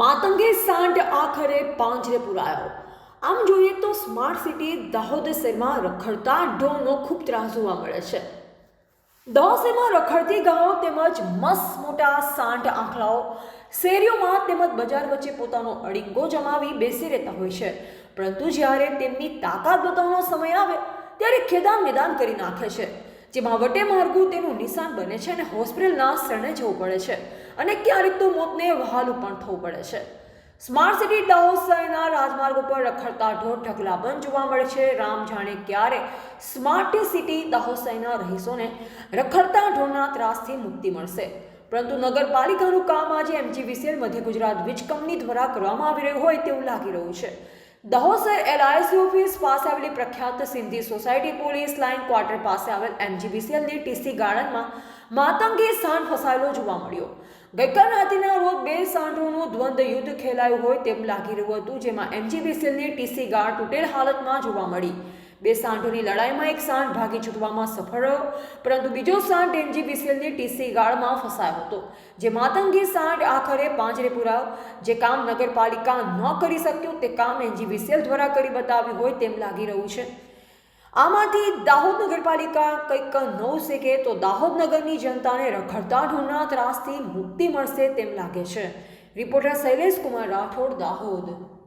માતંગે સાંઠ આખરે પાંજરે પુરાયો. આમ જોઈએ તો સ્માર્ટ સિટી દાહોદ શહેરમાં રખડતા ઢોરનો ખૂબ ત્રાસ જોવા મળે છે. દાહોદ શહેરમાં રખડતી ગાયો તેમજ મસ્ત મોટા સાંઠ આંખલાઓ, શેરીઓમાં તેમજ બજાર વચ્ચે પોતાનો અડીંગો જમાવી બેસી રહેતા હોય છે. પરંતુ જ્યારે તેમની તાકાત બતાવવાનો સમય આવે, ત્યારે ખેદાન મેદાન કરી નાખે છે. જેમાં વટે માર્ગું તેનું નિશાન બને છે અને હોસ્પિટલના શરણે જવું પડે છે. અને ક્યારેક તો મોતને વહાલું પણ થવું પડે છે. સ્માર્ટ સિટી દાહોદ શહેરના રાજમાર્ગ ઉપર રખડતા ઢોર ઢગલાબંધ જોવા મળે છે. રામ જાણે ક્યારે સ્માર્ટ સિટી દાહોદ શહેરના રહીશોને રખડતા ઢોરના ત્રાસથી મુક્તિ મળશે. પરંતુ નગરપાલિકાનું કામ આજે એમજીવીસીએલ મધ્ય ગુજરાત વીજ કંપની દ્વારા કરવામાં આવી રહ્યું હોય તેવું લાગી રહ્યું છે. દાહોદ શહેર એલઆઈસી ઓફિસ પાસે આવેલી પ્રખ્યાત Sindhi society police line quarter પાસે આવેલ એમજીવીસીએલની ટીસી ગાર્ડનમાં માતંગી સ્થાન ફસાયેલો જોવા મળ્યો. ગઈકાલ રોજ બે સાંઢોનું દ્વંદ્વ યુદ્ધ ખેલાયું હોય તેમ લાગી રહ્યું હતું, જેમાં એમજીવીસીએલની ટીસી ગાર્ડ તૂટેલ હાલતમાં જોવા મળી. બે સાંઢોની લડાઈમાં એક સાંઢ ભાગી છૂટવામાં સફળ રહ્યો, પરંતુ બીજો સાંઢ એમજીવીસીએલની ટીસી ગાર્ડમાં ફસાયો હતો, જે માતંગી સાંઢ આખરે પાંજરે પુરાવ જે કામ નગરપાલિકા ન કરી શક્યું, તે કામ એનજીવીસીએલ દ્વારા કરી બતાવ્યું હોય તેમ લાગી રહ્યું છે. આમાંથી દાહોદ નગરપાલિકા કંઈક ન શીખે તો દાહોદ નગરની જનતાને રખડતા ઢોરના ત્રાસથી મુક્તિ મળશે તેમ લાગે છે. રિપોર્ટર શૈલેષ કુમાર રાઠોડ, દાહોદ.